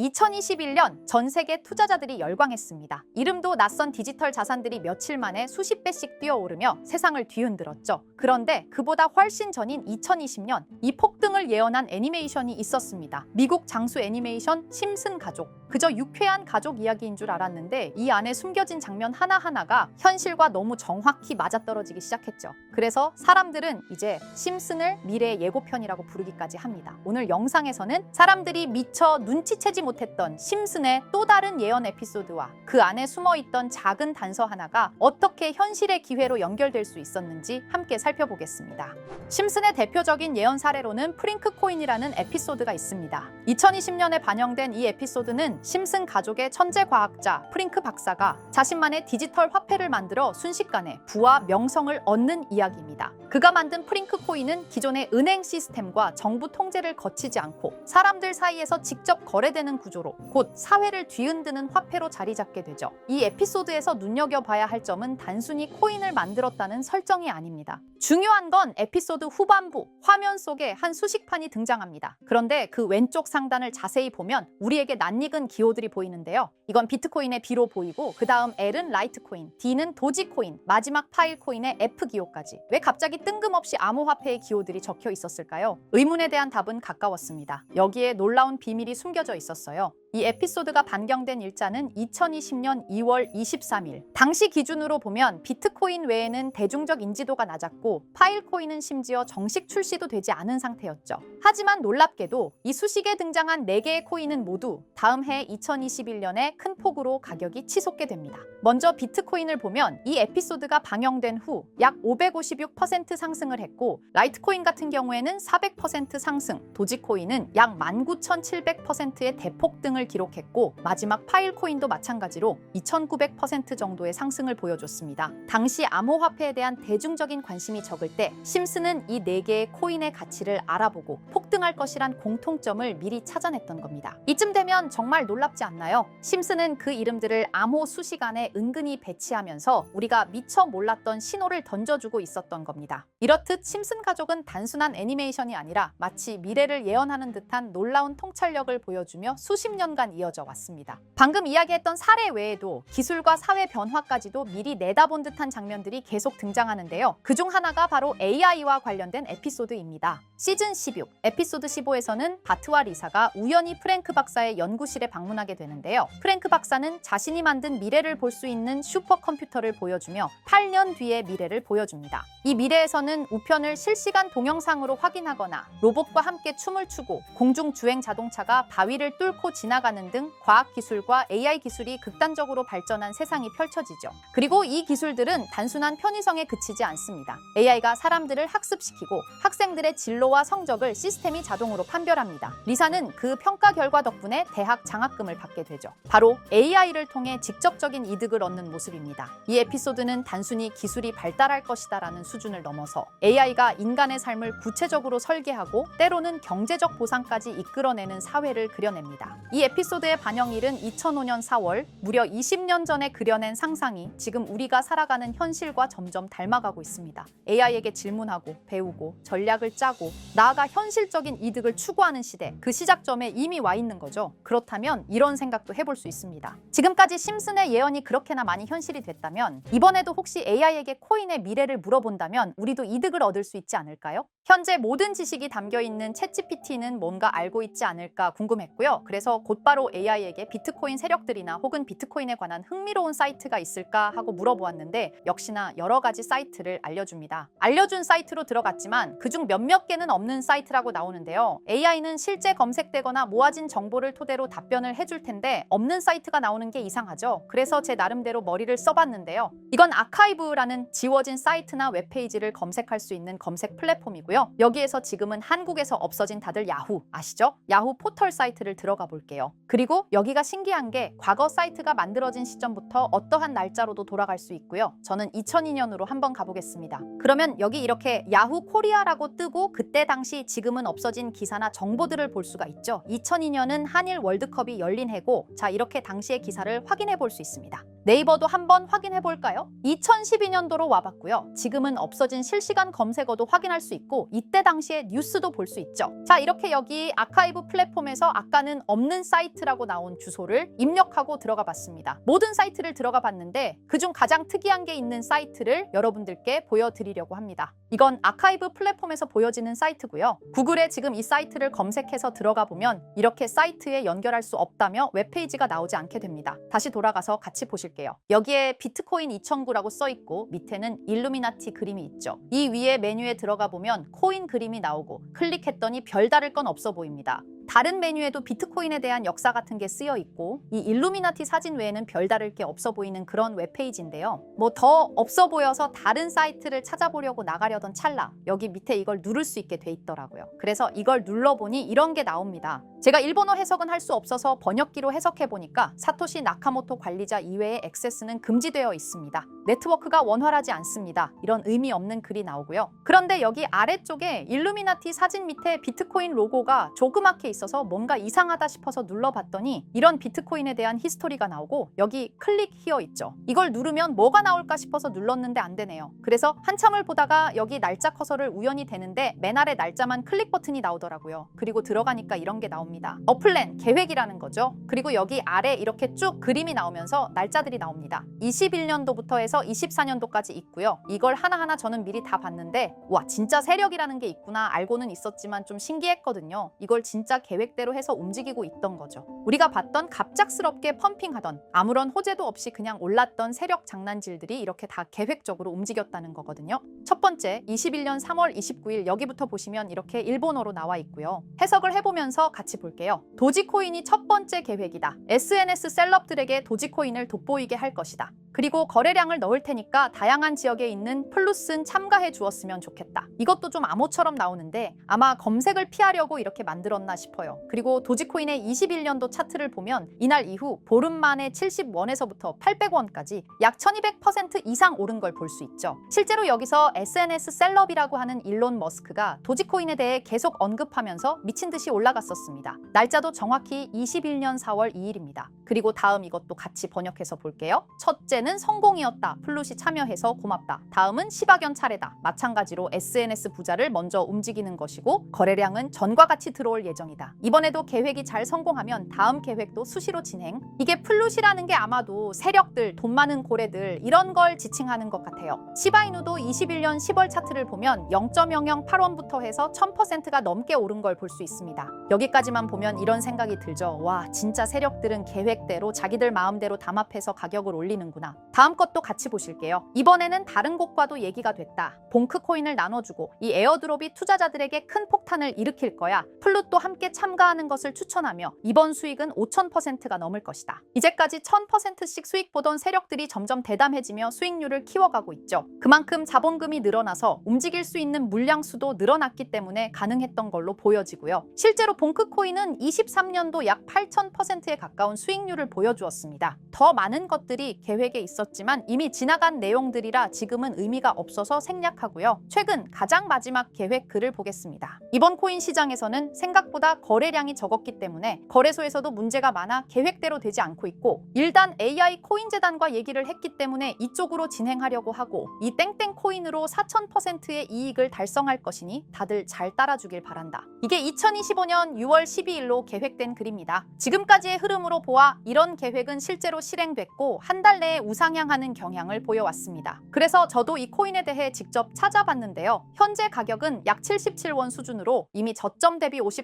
2021년 전 세계 투자자들이 열광했습니다. 이름도 낯선 디지털 자산들이 며칠 만에 수십 배씩 뛰어오르며 세상을 뒤흔들었죠. 그런데 그보다 훨씬 전인 2020년 이 폭등을 예언한 애니메이션이 있었습니다. 미국 장수 애니메이션 심슨 가족. 그저 유쾌한 가족 이야기인 줄 알았는데 이 안에 숨겨진 장면 하나하나가 현실과 너무 정확히 맞아떨어지기 시작했죠. 그래서 사람들은 이제 심슨을 미래의 예고편이라고 부르기까지 합니다. 오늘 영상에서는 사람들이 미처 눈치채지 못했던 심슨의 또 다른 예언 에피소드와 그 안에 숨어 있던 작은 단서 하나가 어떻게 현실의 기회로 연결될 수 있었는지 함께 살펴보겠습니다. 심슨의 대표적인 예언 사례로는 프링크 코인이라는 에피소드가 있습니다. 2020년에 반영된 이 에피소드는 심슨 가족의 천재 과학자 프링크 박사가 자신만의 디지털 화폐를 만들어 순식간에 부와 명성을 얻는 이야기입니다. 그가 만든 프링크 코인은 기존의 은행 시스템과 정부 통제를 거치지 않고 사람들 사이에서 직접 거래되는 구조로 곧 사회를 뒤흔드는 화폐로 자리 잡게 되죠. 이 에피소드에서 눈여겨봐야 할 점은 단순히 코인을 만들었다는 설정이 아닙니다. 중요한 건 에피소드 후반부 화면 속에 한 수식판이 등장합니다. 그런데 그 왼쪽 상단을 자세히 보면 우리에게 낯익은 기호들이 보이는데요. 이건 비트코인의 B로 보이고 그 다음 L은 라이트코인, D는 도지코인, 마지막 파일 코인의 F 기호까지. 왜 갑자기 뜬금없이 암호화폐의 기호들이 적혀 있었을까요? 의문에 대한 답은 가까웠습니다. 여기에 놀라운 비밀이 숨겨져 있었어요. 이 에피소드가 반경된 일자는 2020년 2월 23일. 당시 기준으로 보면 비트코인 외에는 대중적 인지도가 낮았고 파일코인은 심지어 정식 출시도 되지 않은 상태였죠. 하지만 놀랍게도 이 수식에 등장한 4개의 코인은 모두 다음 해 2021년에 큰 폭으로 가격이 치솟게 됩니다. 먼저 비트코인을 보면 이 에피소드가 방영된 후 약 556% 상승을 했고 라이트코인 같은 경우에는 400% 상승, 도지코인은 약 19,700%의 대폭 등을 기록했고 마지막 파일코인도 마찬가지로 2,900% 정도의 상승을 보여줬습니다. 당시 암호화폐에 대한 대중적인 관심이 적을 때 심슨은 이 4개의 코인의 가치를 알아보고 폭등할 것이란 공통점을 미리 찾아냈던 겁니다. 이쯤 되면 정말 놀랍지 않나요? 심슨은 그 이름들을 암호 수식 안에 은근히 배치하면서 우리가 미처 몰랐던 신호를 던져주고 있었던 겁니다. 이렇듯 심슨 가족은 단순한 애니메이션이 아니라 마치 미래를 예언하는 듯한 놀라운 통찰력을 보여주며 수십 년간 이어져 왔습니다. 방금 이야기했던 사례 외에도 기술과 사회 변화까지도 미리 내다본 듯한 장면들이 계속 등장하는데요. 그중 하나가 바로 AI와 관련된 에피소드입니다. 시즌 16, 에피소드 15에서는 바트와 리사가 우연히 프랭크 박사의 연구실에 방문하게 되는데요. 프랭크 박사는 자신이 만든 미래를 볼 수 있는 슈퍼컴퓨터를 보여주며 8년 뒤의 미래를 보여줍니다. 이 미래에서는 우편을 실시간 동영상으로 확인하거나 로봇과 함께 춤을 추고 공중 주행 자동차가 바위를 뚫고 지나가 는 등 과학 기술과 AI 기술이 극단적으로 발전한 세상이 펼쳐지죠. 그리고 이 기술들은 단순한 편의성에 그치지 않습니다. AI가 사람들을 학습시키고 학생들의 진로와 성적을 시스템이 자동으로 판별합니다. 리사는 그 평가 결과 덕분에 대학 장학금을 받게 되죠. 바로 AI를 통해 직접적인 이득을 얻는 모습입니다. 이 에피소드는 단순히 기술이 발달할 것이다라는 수준을 넘어서 AI가 인간의 삶을 구체적으로 설계하고 때로는 경제적 보상까지 이끌어내는 사회를 그려냅니다. 이 에피소드의 반영일은 2005년 4월, 무려 20년 전에 그려낸 상상이 지금 우리가 살아가는 현실과 점점 닮아가고 있습니다. AI에게 질문하고 배우고 전략을 짜고 나아가 현실적인 이득을 추구하는 시대, 그 시작점에 이미 와 있는 거죠. 그렇다면 이런 생각도 해볼 수 있습니다. 지금까지 심슨의 예언이 그렇게나 많이 현실이 됐다면 이번에도 혹시 AI에게 코인의 미래를 물어본다면 우리도 이득을 얻을 수 있지 않을까요? 현재 모든 지식이 담겨 있는 챗GPT는 뭔가 알고 있지 않을까 궁금했고요. 그래서 곧 바로 AI에게 비트코인 세력들이나 혹은 비트코인에 관한 흥미로운 사이트가 있을까 하고 물어보았는데 역시나 여러 가지 사이트를 알려줍니다. 알려준 사이트로 들어갔지만 그중 몇몇 개는 없는 사이트라고 나오는데요. AI는 실제 검색되거나 모아진 정보를 토대로 답변을 해줄 텐데 없는 사이트가 나오는 게 이상하죠. 그래서 제 나름대로 머리를 써봤는데요. 이건 아카이브라는 지워진 사이트나 웹페이지를 검색할 수 있는 검색 플랫폼이고요. 여기에서 지금은 한국에서 없어진 다들 야후 아시죠? 야후 포털 사이트를 들어가 볼게요. 그리고 여기가 신기한 게 과거 사이트가 만들어진 시점부터 어떠한 날짜로도 돌아갈 수 있고요. 저는 2002년으로 한번 가보겠습니다. 그러면 여기 이렇게 야후 코리아라고 뜨고 그때 당시 지금은 없어진 기사나 정보들을 볼 수가 있죠. 2002년은 한일 월드컵이 열린 해고 자 이렇게 당시의 기사를 확인해 볼 수 있습니다. 네이버도 한번 확인해 볼까요? 2012년도로 와봤고요. 지금은 없어진 실시간 검색어도 확인할 수 있고 이때 당시의 뉴스도 볼 수 있죠. 자 이렇게 여기 아카이브 플랫폼에서 아까는 없는 사이트라고 나온 주소를 입력하고 들어가 봤습니다. 모든 사이트를 들어가 봤는데 그중 가장 특이한 게 있는 사이트를 여러분들께 보여드리려고 합니다. 이건 아카이브 플랫폼에서 보여지는 사이트고요. 구글에 지금 이 사이트를 검색해서 들어가 보면 이렇게 사이트에 연결할 수 없다며 웹페이지가 나오지 않게 됩니다. 다시 돌아가서 같이 보실게요. 여기에 비트코인 2009라고 써 있고 밑에는 일루미나티 그림이 있죠. 이 위에 메뉴에 들어가 보면 코인 그림이 나오고 클릭했더니 별다를 건 없어 보입니다. 다른 메뉴에도 비트코인에 대한 역사 같은 게 쓰여 있고 이 일루미나티 사진 외에는 별다를 게 없어 보이는 그런 웹페이지인데요. 뭐 더 없어 보여서 다른 사이트를 찾아보려고 나가려던 찰나 여기 밑에 이걸 누를 수 있게 돼 있더라고요. 그래서 이걸 눌러보니 이런 게 나옵니다. 제가 일본어 해석은 할 수 없어서 번역기로 해석해 보니까 사토시 나카모토 관리자 이외의 액세스는 금지되어 있습니다. 네트워크가 원활하지 않습니다. 이런 의미 없는 글이 나오고요. 그런데 여기 아래쪽에 일루미나티 사진 밑에 비트코인 로고가 조그맣게 있어서 뭔가 이상하다 싶어서 눌러봤더니 이런 비트코인에 대한 히스토리가 나오고 여기 클릭 히어 있죠. 이걸 누르면 뭐가 나올까 싶어서 눌렀는데 안 되네요. 그래서 한참을 보다가 여기 날짜 커서를 우연히 되는데 맨 아래 날짜만 클릭 버튼이 나오더라고요. 그리고 들어가니까 이런 게 나옵니다. 어플랜 계획이라는 거죠. 그리고 여기 아래 이렇게 쭉 그림이 나오면서 날짜들이 나옵니다. 21년도부터 해서 24년도까지 있고요. 이걸 하나하나 저는 미리 다 봤는데 와 진짜 세력이라는 게 있구나 알고는 있었지만 좀 신기했거든요. 이걸 진짜 계획대로 해서 움직이고 있던 거죠. 우리가 봤던 갑작스럽게 펌핑하던 아무런 호재도 없이 그냥 올랐던 세력 장난질들이 이렇게 다 계획적으로 움직였다는 거거든요. 첫 번째 21년 3월 29일 여기부터 보시면 이렇게 일본어로 나와 있고요. 해석을 해보면서 같이 볼게요. 도지코인이 첫 번째 계획이다. SNS 셀럽들에게 도지코인을 돋보이게 할 것이다. 그리고 거래량을 넣을 테니까 다양한 지역에 있는 플루스는 참가해 주었으면 좋겠다. 이것도 좀 암호처럼 나오는데 아마 검색을 피하려고 이렇게 만들었나 싶어요. 그리고 도지코인의 21년도 차트를 보면 이날 이후 보름 만에 70원에서부터 800원까지 약 1200% 이상 오른 걸 볼 수 있죠. 실제로 여기서 SNS 셀럽이라고 하는 일론 머스크가 도지코인에 대해 계속 언급하면서 미친 듯이 올라갔었습니다. 날짜도 정확히 21년 4월 2일입니다. 그리고 다음 이것도 같이 번역해서 볼게요. 첫째 는 성공이었다. 플룻이 참여해서 고맙다. 다음은 시바견 차례다. 마찬가지로 SNS 부자를 먼저 움직이는 것이고 거래량은 전과 같이 들어올 예정이다. 이번에도 계획이 잘 성공하면 다음 계획도 수시로 진행. 이게 플룻이라는 게 아마도 세력들, 돈 많은 고래들 이런 걸 지칭하는 것 같아요. 시바이누도 21년 10월 차트를 보면 0.008원부터 해서 1000%가 넘게 오른 걸 볼 수 있습니다. 여기까지만 보면 이런 생각이 들죠. 와, 진짜 세력들은 계획대로 자기들 마음대로 담합해서 가격을 올리는구나. 다음 것도 같이 보실게요. 이번에는 다른 곳과도 얘기가 됐다. 봉크 코인을 나눠주고 이 에어드롭이 투자자들에게 큰 폭탄을 일으킬 거야. 플룻도 함께 참가하는 것을 추천하며 이번 수익은 5,000%가 넘을 것이다. 이제까지 1,000%씩 수익 보던 세력들이 점점 대담해지며 수익률을 키워가고 있죠. 그만큼 자본금이 늘어나서 움직일 수 있는 물량 수도 늘어났기 때문에 가능했던 걸로 보여지고요. 실제로 봉크 코인은 23년도 약 8,000%에 가까운 수익률을 보여주었습니다. 더 많은 것들이 계획에 있었지만 이미 지나간 내용들이라 지금은 의미가 없어서 생략하고요. 최근 가장 마지막 계획 글을 보겠습니다. 이번 코인 시장에서는 생 각보다 거래량이 적었기 때문에 거래소에서도 문제가 많아 계획대로 되지 않고 있고 일단 AI 코인 재단과 얘기를 했기 때문에 이쪽으로 진행하려고 하고 이 땡땡 코인으로 4,000%의 이익을 달성할 것이니 다들 잘 따라주길 바란다. 이게 2025년 6월 12일로 계획된 글입니다. 지금까지의 흐름으로 보아 이런 계획은 실제로 실행됐고 한 달 내에 우상향하는 경향을 보여왔습니다. 그래서 저도 이 코인에 대해 직접 찾아봤는데요. 현재 가격은 약 77원 수준으로 이미 저점 대비 50%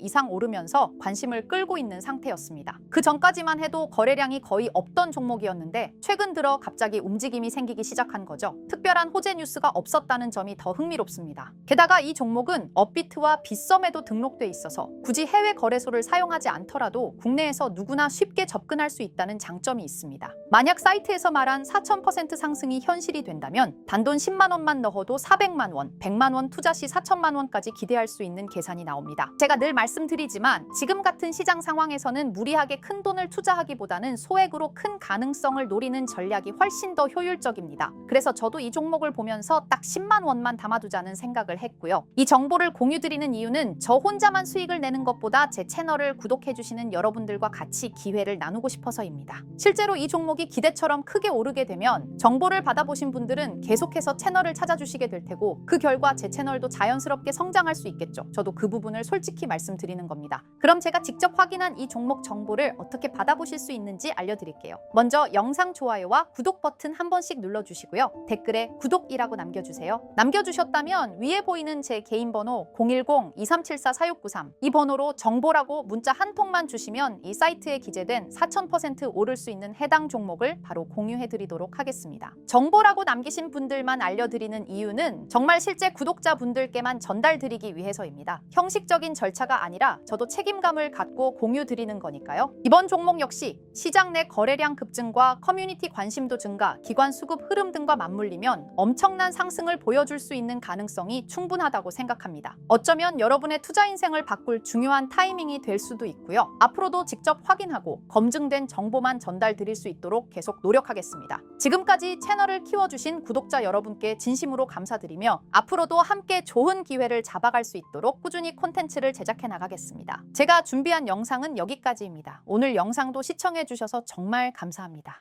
이상 오르면서 관심을 끌고 있는 상태였습니다. 그 전까지만 해도 거래량이 거의 없던 종목이었는데 최근 들어 갑자기 움직임이 생기기 시작한 거죠. 특별한 호재 뉴스가 없었다는 점이 더 흥미롭습니다. 게다가 이 종목은 업비트와 빗썸에도 등록돼 있어서 굳이 해외 거래소를 사용하지 않더라도 국내에서 누구나 쉽게 접근할 수 있다는 장점이 있습니다. 만약 사이트에서 말한 4,000% 상승이 현실이 된다면 단돈 10만 원만 넣어도 400만 원, 100만 원 투자 시 4천만 원까지 기대할 수 있는 계산이 나옵니다. 제가 늘 말씀드리지만 지금 같은 시장 상황에서는 무리하게 큰 돈을 투자하기보다는 소액으로 큰 가능성을 노리는 전략이 훨씬 더 효율적입니다. 그래서 저도 이 종목을 보면서 딱 10만 원만 담아두자는 생각을 했고요. 이 정보를 공유드리는 이유는 저 혼자만 수익을 내는 것보다 제 채널을 구독해주시는 여러분들과 같이 기회를 나누고 싶어서입니다. 실제로 이 종목이 기대처럼 크게 오르게 되면 정보를 받아보신 분들은 계속해서 채널을 찾아주시게 될 테고 그 결과 제 채널도 자연스럽게 성장할 수 있겠죠. 저도 그 부분을 솔직히 말씀드리는 겁니다. 그럼 제가 직접 확인한 이 종목 정보를 어떻게 받아보실 수 있는지 알려드릴게요. 먼저 영상 좋아요와 구독 버튼 한 번씩 눌러주시고요. 댓글에 구독이라고 남겨주세요. 남겨주셨다면 위에 보이는 제 개인 번호 010-2374-4693 이 번호로 정보라고 문자 한 통만 주시면 이 사이트에 기재된 4000% 오를 수 있는 해당 종목을 바로 공유해드리도록 하겠습니다. 정보라고 남기신 분들만 알려드리는 이유는 정말 실제 구독자분들께만 전달드리기 위해서입니다. 형식적인 절차가 아니라 저도 책임감을 갖고 공유 드리는 거니까요. 이번 종목 역시 시장 내 거래량 급증과 커뮤니티 관심도 증가, 기관 수급 흐름 등과 맞물리면 엄청난 상승을 보여줄 수 있는 가능성이 충분하다고 생각합니다. 어쩌면 여러분의 투자 인생을 바꿀 중요한 타이밍이 될 수도 있고요. 앞으로도 직접 확인하고 검증된 정보만 전달 드릴 수 있도록 계속 노력하겠습니다. 지금까지 채널을 키워주신 구독자 여러분께 진심으로 감사드리며 앞으로도 함께 좋은 기회를 잡아갈 수 있도록 꾸준히 콘텐츠를 제작해 나가겠습니다. 제가 준비한 영상은 여기까지입니다. 오늘 영상도 시청해 주셔서 정말 감사합니다.